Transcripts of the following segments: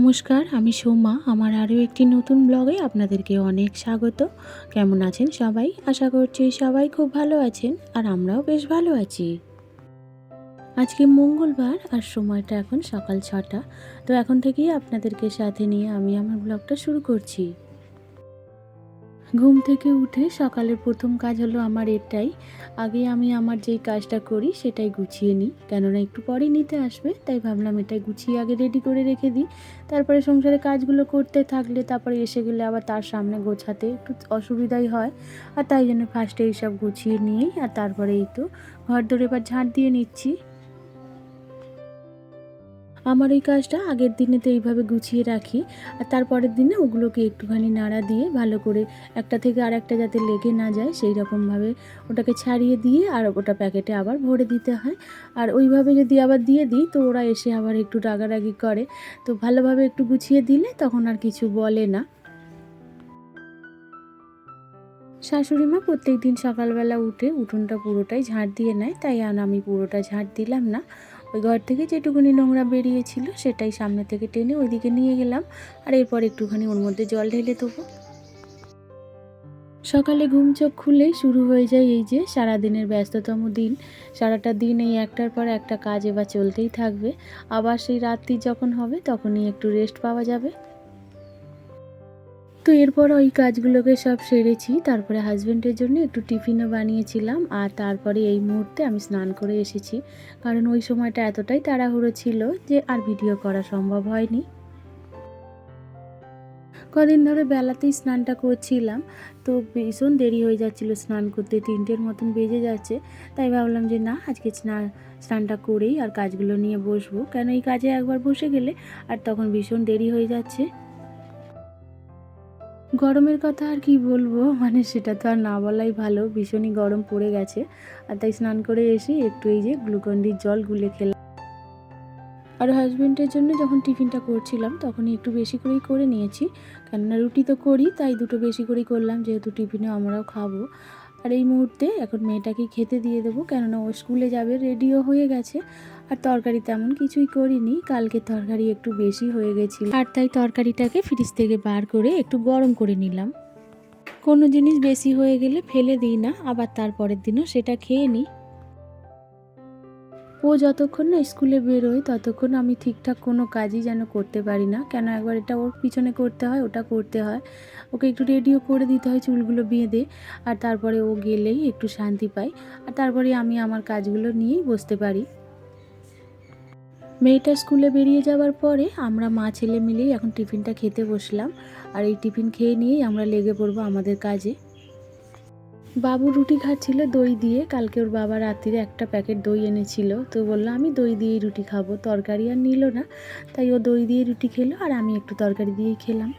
নমস্কার, আমি সোমা। আমার আরও একটি নতুন ব্লগে আপনাদেরকে অনেক স্বাগত। কেমন আছেন সবাই? আশা করছি সবাই খুব ভালো আছেন আর আমরাও বেশ ভালো আছি। আজকে মঙ্গলবার আর সময়টা এখন সকাল ছটা। তো এখন থেকেই আপনাদেরকে সাথে নিয়ে আমি আমার ব্লগটা শুরু করছি। ঘুম থেকে উঠে সকালের প্রথম কাজ হলো আমার এটাই। আগে আমি আমার যেই কাজটা করি সেটাই গুছিয়ে নিই। কেননা একটু পরে নিতে আসবে, তাই ভাবলাম এটাই গুছিয়ে আগে রেডি করে রেখে দিই। তারপরে সংসারে কাজগুলো করতে থাকলে তারপরে এসে গেলে আবার তার সামনে গোছাতে একটু অসুবিধাই হয়। আর তাই জন্য ফার্স্টে এইসব গুছিয়ে নিয়েই আর তারপরে এই তো ঘর ধরে এবার ঝাঁট দিয়ে নিচ্ছি। আমার এই কাজটা আগের দিনে তো এইভাবে গুছিয়ে রাখি, আর তারপরের দিনে ওগুলোকে একটুখানি নাড়া দিয়ে ভালো করে একটা থেকে আর একটা যাতে লেগে না যায় সেই রকমভাবে ওটাকে ছাড়িয়ে দিয়ে আর ওটা প্যাকেটে আবার ভরে দিতে হয়। আর ওইভাবে যদি আবার দিয়ে দিই তো ওরা এসে আবার একটু রাগারাগি করে। তো ভালোভাবে একটু গুছিয়ে দিলে তখন আর কিছু বলে না। শাশুড়ি মা প্রত্যেক দিন সকালবেলা উঠে উঠোনটা পুরোটাই ঝাড় দিয়ে নেয়, তাই আর আমি পুরোটা ঝাড় দিলাম না। ওই ঘর থেকে যেটুকুনি নোংরা বেরিয়েছিল সেটাই সামনে থেকে টেনে ওইদিকে নিয়ে গেলাম। আর এরপর একটুখানি ওর মধ্যে জল ঢেলে দেবো। সকালে ঘুম চোখ খুলে শুরু হয়ে যায় এই যে সারাদিনের ব্যস্ততম দিন। সারাটা দিন এই একটার পর একটা কাজ এবার চলতেই থাকবে। আবার সেই রাত্রি যখন হবে তখনই একটু রেস্ট পাওয়া যাবে। তো এরপর ওই কাজগুলোকে সব সেরেছি। তারপরে হাজব্যান্ডের জন্য একটু টিফিনও বানিয়েছিলাম আর তারপরে এই মুহূর্তে আমি স্নান করে এসেছি। কারণ ওই সময়টা এতটাই তাড়াহুড়ো ছিল যে আর ভিডিও করা সম্ভব হয়নি। কদিন ধরে বেলাতেই স্নানটা করছিলাম। তো ভীষণ দেরি হয়ে যাচ্ছিল স্নান করতে, তিনটের মতন বেজে যাচ্ছে। তাই ভাবলাম যে না, আজকে স্নান স্নানটা করেই আর কাজগুলো নিয়ে বসবো। কেন এই কাজে একবার বসে গেলে আর তখন ভীষণ দেরি হয়ে যাচ্ছে। গরমের কথা আর কি বলব? মানে সেটা তো আর না বলাই ভালো। ভীষণই গরম পড়ে গেছে। আর তাই স্নান করে এসে একটু এই যে গ্লুকন্ডির জল গুলে খেলাম। আর হাজব্যান্ডের জন্য যখন টিফিনটা করছিলাম, তখনই একটু বেশি করেই করে নিয়েছি। কেননা রুটি তো করি, তাই দুটো বেশি করেই করলাম। যেহেতু টিফিনে আমরাও খাব। আর এই মুহূর্তে এখন মেয়েটাকে খেতে দিয়ে দেবো। কেননা ও স্কুলে যাবে, রেডিও হয়ে গেছে। আর তরকারি তেমন কিছুই করিনি। কালকে তরকারি একটু বেশি হয়ে গেছিল। আর তাই তরকারিটাকে ফ্রিজ থেকে বার করে একটু গরম করে নিলাম। কোনো জিনিস বেশি হয়ে গেলে ফেলে দিই না, আবার তারপরের দিনও সেটা খেয়ে নিই। ও যতক্ষণ না স্কুলে বেরোয়, ততক্ষণ আমি ঠিকঠাক কোনো কাজই যেন করতে পারি না। কেন একবার এটা ওর পিছনে করতে হয়, ওটা করতে হয়। ওকে একটু রেডিও করে দিতে হয় চুলগুলো বেঁধে, আর তারপরে ও গেলেই একটু শান্তি পাই আর তারপরে আমি আমার কাজগুলো নিয়েই বসতে পারি। মেয়েটা স্কুলে বেরিয়ে যাওয়ার পরে আমরা মা ছেলে মিলেই এখন টিফিনটা খেতে বসলাম। আর এই টিফিন খেয়ে নিয়েই আমরা লেগে পড়ব আমাদের কাজে। বাবু রুটি খাচ্ছিল, দই দিয়ে। কালকে ওর বাবা রাত্রিরে একটা প্যাকেট দই এনেছিল। তো বলল, আমি দই দিয়েই রুটি খাব। তরকারি আর নিল না। তাই ও দই দিয়ে রুটি খেলো আর আমি একটু তরকারি দিয়েই খেলাম।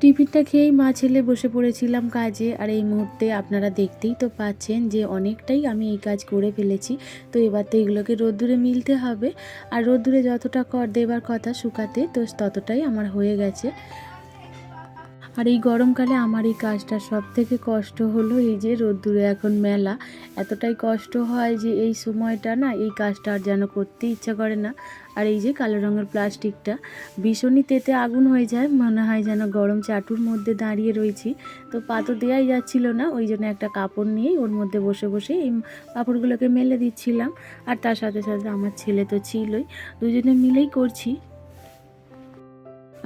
টিফিনটা খেয়েই মা ছেলে বসে পড়েছিলাম কাজে। আর এই মুহূর্তে আপনারা দেখতেই তো পাচ্ছেন যে অনেকটাই আমি এই কাজ করে ফেলেছি। তো এবার তো এগুলোকে রোদ্দুরে মিলতে হবে। আর রোদ্দুরে যতটা কর দেবার কথা শুকাতে, তো ততটাই আমার হয়ে গেছে। আর এই গরমকালে আমার এই কাজটা সব থেকে কষ্ট হলো এই যে রোদ্দুরে এখন মেলা। এতটাই কষ্ট হয় যে এই সময়টা না এই কাজটা আর যেন করতে ইচ্ছা করে না। আর এই যে কালো রঙের প্লাস্টিকটা ভীষণই তেতে আগুন হয়ে যায়, মনে হয় যেন গরম চাটুর মধ্যে দাঁড়িয়ে রয়েছি। তো পা তো দেওয়াই যাচ্ছিল না, ওই জন্য একটা কাপড় নিয়েই ওর মধ্যে বসে বসে এই কাপড়গুলোকে মেলে দিচ্ছিলাম। আর তার সাথে সাথে আমার ছেলে তো ছিলই। দুজনে মিলেই করছি।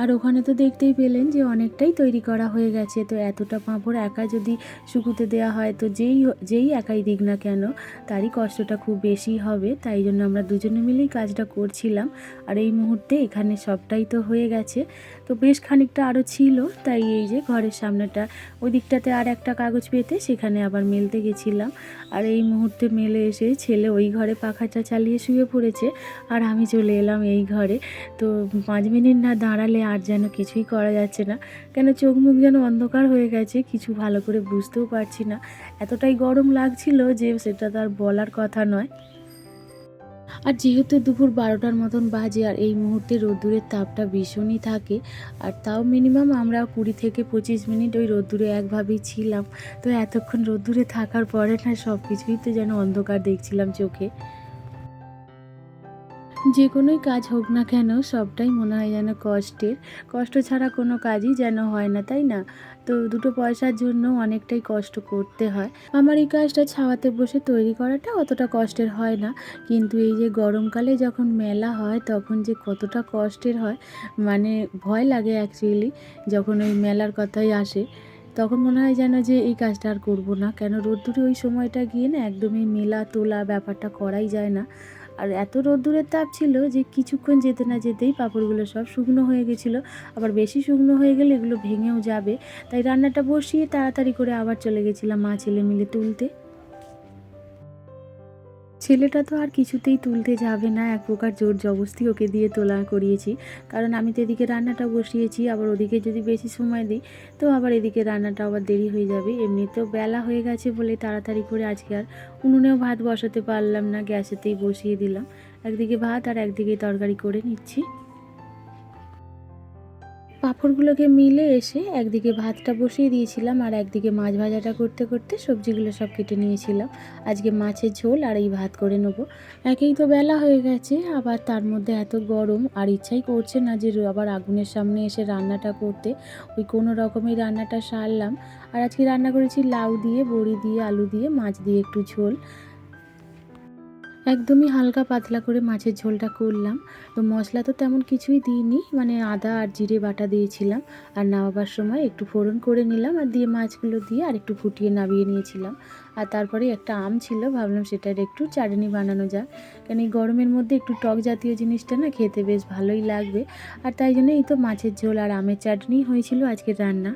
আর ওখানে তো দেখতেই পেলেন যে অনেকটাই তৈরি করা হয়ে গেছে। তো এতটা পাঁপড় একা যদি শুকুতে দেওয়া হয়, তো যেই যেই একাই দিক না কেন, তারই কষ্টটা খুব বেশি হবে। তাই জন্য আমরা দুজনে মিলেই কাজটা করছিলাম। আর এই মুহূর্তে এখানে সবটাই তো হয়ে গেছে। তো বেশ খানিকটা আরও ছিল, তাই এই যে ঘরের সামনেটা, ওই দিকটাতে আর একটা কাগজ পেতে সেখানে আবার মেলতে গেছিলাম। আর এই মুহূর্তে মেলে এসে ছেলে ওই ঘরে পাখাটা চালিয়ে শুয়ে পড়েছে। আর আমি চলে এলাম এই ঘরে। তো পাঁচ মিনিট না দাঁড়ালে আর যেন কিছুই করা যাচ্ছে না। কেন চোখ মুখ যেন অন্ধকার হয়ে গেছে, কিছু ভালো করে বুঝতেও পারছি না। এতটাই গরম লাগছিল যে সেটা তার বলার কথা নয়। আর যেহেতু দুপুর বারোটার মতন বাজে আর এই মুহূর্তে রোদ্দুরের তাপটা ভীষণই থাকে, আর তাও মিনিমাম আমরা কুড়ি থেকে পঁচিশ মিনিট ওই রোদ্দুরে একভাবেই ছিলাম। তো এতক্ষণ রোদ্দুরে থাকার পরে না সব কিছুই তো যেন অন্ধকার দেখছিলাম চোখে। যে কোনোই কাজ হোক না কেন, সবটাই মনে হয় যেন কষ্টের। কষ্ট ছাড়া কোনো কাজই যেন হয় না, তাই না? তো দুটো পয়সার জন্য অনেকটাই কষ্ট করতে হয়। আমার এই কাজটা ছাওয়াতে বসে তৈরি করাটা অতটা কষ্টের হয় না। কিন্তু এই যে গরমকালে যখন মেলা হয়, তখন যে কতটা কষ্টের হয় মানে ভয় লাগে অ্যাকচুয়ালি যখন ওই মেলার কথাই আসে, তখন মনে হয় যেন যে এই কাজটা আর করব না। কেন রোদ্দুরে ওই সময়টা গিয়ে না একদমই মেলা তোলা ব্যাপারটা করাই যায় না। আর এত রোদ্দুরের তাপ ছিল যে কিছুক্ষণ যেতে না যেতেই পাঁপড়গুলো সব শুকনো হয়ে গেছিল। আবার বেশি শুকনো হয়ে গেলে এগুলো ভেঙেও যাবে। তাই রান্নাটা বসিয়ে তাড়াতাড়ি করে আবার চলে গেছিলাম মা ছেলে মিলে তুলতে। ছেলেটা তো আর কিছুতেই তুলতে যাবে না, এক প্রকার জোর জবস্তি ওকে দিয়ে তোলা করিয়েছি। কারণ আমি তো এদিকে রান্নাটা বসিয়েছি, আবার ওদিকে যদি বেশি সময় দিই, তো আবার এদিকে রান্নাটা আবার দেরি হয়ে যাবে। এমনিতেও বেলা হয়ে গেছে বলে তাড়াতাড়ি করে আজকে আর উনুনেও ভাত বসাতে পারলাম না, গ্যাসেতেই বসিয়ে দিলাম। একদিকে ভাত আর একদিকে তরকারি করে নিচ্ছি। পাঁপড়গুলোকে মিলে এসে একদিকে ভাতটা বসিয়ে দিয়েছিলাম আর একদিকে মাছ ভাজাটা করতে করতে সবজিগুলো সব কেটে নিয়েছিলাম। আজকে মাছের ঝোল আর এই ভাত করে নেব। একেই তো বেলা হয়ে গেছে, আবার তার মধ্যে এত গরম আর ইচ্ছাই করছে না যে আবার আগুনের সামনে এসে রান্নাটা করতে। ওই কোনো রকমের রান্নাটা সারলাম। আর আজকে রান্না করেছি লাউ দিয়ে, বড়ি দিয়ে, আলু দিয়ে, মাছ দিয়ে একটু ঝোল। একদমই হালকা পাতলা করে মাছের ঝোলটা করলাম। তো মশলা তো তেমন কিছুই দিইনি মানে আদা আর জিরে বাটা দিয়েছিলাম। আর নামাবার সময় একটু ফোড়ন করে নিলাম আর দিয়ে মাছগুলো দিয়ে আর একটু ফুটিয়ে নামিয়ে নিয়েছিলাম। আর তারপরে একটা আম ছিল, ভাবলাম সেটার একটু চাটনি বানানো যাক। কারণ এই গরমের মধ্যে একটু টক জাতীয় জিনিসটা না খেতে বেশ ভালোই লাগবে। আর তাই জন্য এই তো মাছের ঝোল আর আমের চাটনি হয়েছিল আজকে রান্না।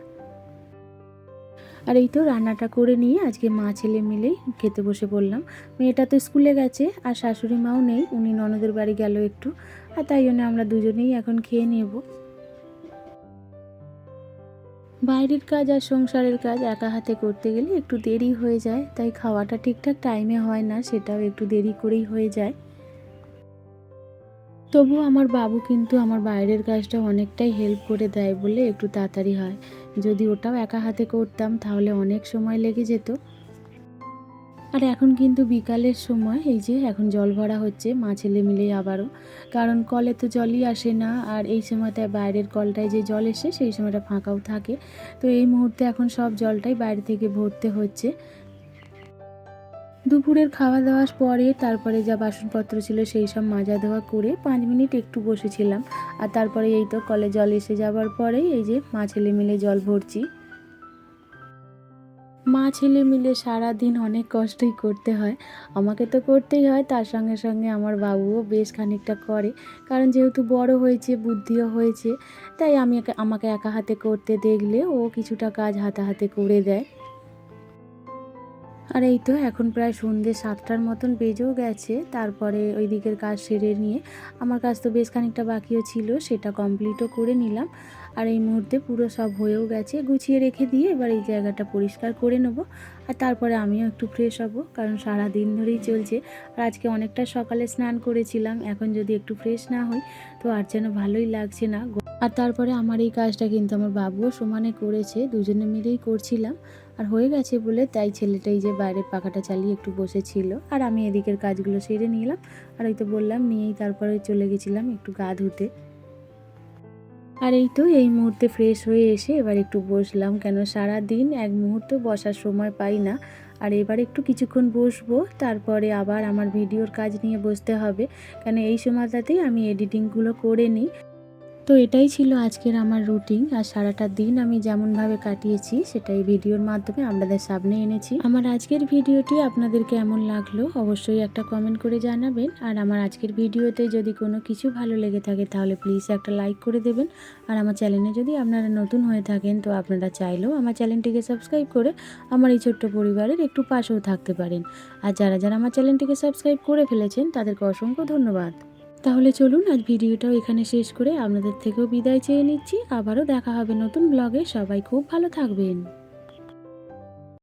আর এই তো রান্নাটা করে নিয়ে আজকে মা ছেলে মিলেই খেতে বসে পড়লাম। মেয়েটা তো স্কুলে গেছে আর শাশুড়ি মাও নেই, উনি ননদের বাড়ি গেল একটু। আর তাই জন্য আমরা দুজনেই এখন খেয়ে নেব। বাইরের কাজ আর সংসারের কাজ একা হাতে করতে গেলে একটু দেরি হয়ে যায়, তাই খাওয়াটা ঠিকঠাক টাইমে হয় না, সেটাও একটু দেরি করেই হয়ে যায়। তবু আমার বাবু কিন্তু আমার বাইরের কাজটা অনেকটাই হেল্প করে দেয় বলে একটু তাড়াতাড়ি হয়। যদি ওটাও একা হাতে করতাম, তাহলে অনেক সময় লেগে যেত। আর এখন কিন্তু বিকালের সময়, এই যে এখন জল ভরা হচ্ছে, মা ছেলে মিলেই আবারও। কারণ কলে তো জলই আসে না, আর এই সময়টায় বাইরের কলটায় যে জল এসে, সেই সময়টা ফাঁকাও থাকে। তো এই মুহূর্তে এখন সব জলটাই বাইরে থেকে ভরতে হচ্ছে। দুপুরের খাওয়া দাওয়ার পরে তারপরে যা বাসনপত্র ছিল সেই সব মাজা দেওয়া করে পাঁচ মিনিট একটু বসেছিলাম। আর তারপরে এই তো কলে জল এসে যাওয়ার পরেই এই যে মা ছেলে মিলে জল ভরছি। মা ছেলে মিলে সারা দিন অনেক কষ্টই করতে হয়। আমাকে তো করতেই হয়, তার সঙ্গে সঙ্গে আমার বাবুও বেশ খানিকটা করে। কারণ যেহেতু বড় হয়েছে, বুদ্ধিও হয়েছে, তাই আমি আমাকে একা হাতে করতে দেখলে ও কিছুটা কাজ হাতে হাতে করে দেয়। আর এই তো এখন প্রায় সন্ধ্যে সাতটার মতন বেজেও গেছে। তারপরে ওই দিকের কাজ সেরে নিয়ে আমার কাজ তো বেশ খানিকটা বাকিও ছিল, সেটা কমপ্লিটও করে নিলাম। আর এই মুহূর্তে পুরো সব হয়েও গেছে, গুছিয়ে রেখে দিয়ে এবার এই জায়গাটা পরিষ্কার করে নেব। আর তারপরে আমিও একটু ফ্রেশ হব, কারণ সারা দিন ধরেই চলছে। আর আজকে অনেকটা সকালে স্নান করেছিলাম, এখন যদি একটু ফ্রেশ না হই তো আর যেন ভালোই লাগছে না। আর তারপরে আমার এই কাজটা কিন্তু আমার বাবুও সমানে করেছে, দুজনে মিলেই করছিলাম। আর হয়ে গেছে বলে তাই ছেলেটাই যে বাইরে পাখাটা চালিয়ে একটু বসেছিল। আর আমি এদিকের কাজগুলো সেরে নিলাম। আর এই তো বললাম, নিয়েই তারপরে চলে গেছিলাম একটু গা ধুতে। আর এই তো এই মুহূর্তে ফ্রেশ হয়ে এসে এবার একটু বসলাম। কেন সারা দিন এক মুহূর্ত বসার সময় পাই না। আর এবার একটু কিছুক্ষণ বসবো, তারপরে আবার আমার ভিডিওর কাজ নিয়ে বসতে হবে। কেন এই সময়টাতেই আমি এডিটিংগুলো করে নিই। তো এটাই ছিল আজকের আমার রুটিন আর সারাটা দিন আমি যেমনভাবে কাটিয়েছি, সেটাই ভিডিওর মাধ্যমে আপনাদের সামনে এনেছি। আমার আজকের ভিডিওটি আপনাদের কেমন লাগল অবশ্যই একটা কমেন্ট করে জানাবেন, আর আমার আজকের ভিডিওতে যদি কোনো কিছু ভালো লেগে থাকে তাহলে প্লিজ একটা লাইক করে দেবেন। আর আমার চ্যানেলে যদি আপনারা নতুন হয়ে থাকেন তো আপনারা চাইলেও আমার চ্যানেলটিকে সাবস্ক্রাইব করে আমার এই ছোট্ট পরিবারের একটু পাশেও থাকতে পারেন। আর যারা যারা আমার চ্যানেলটিকে সাবস্ক্রাইব করে ফেলেছেন তাদেরকে অসংখ্য ধন্যবাদ। তাহলে চলুন আজ ভিডিওটাও এখানে শেষ করে আপনাদের থেকেও বিদায় চেয়ে নিচ্ছি। আবারও দেখা হবে নতুন ব্লগে সবাই খুব ভালো থাকবেন।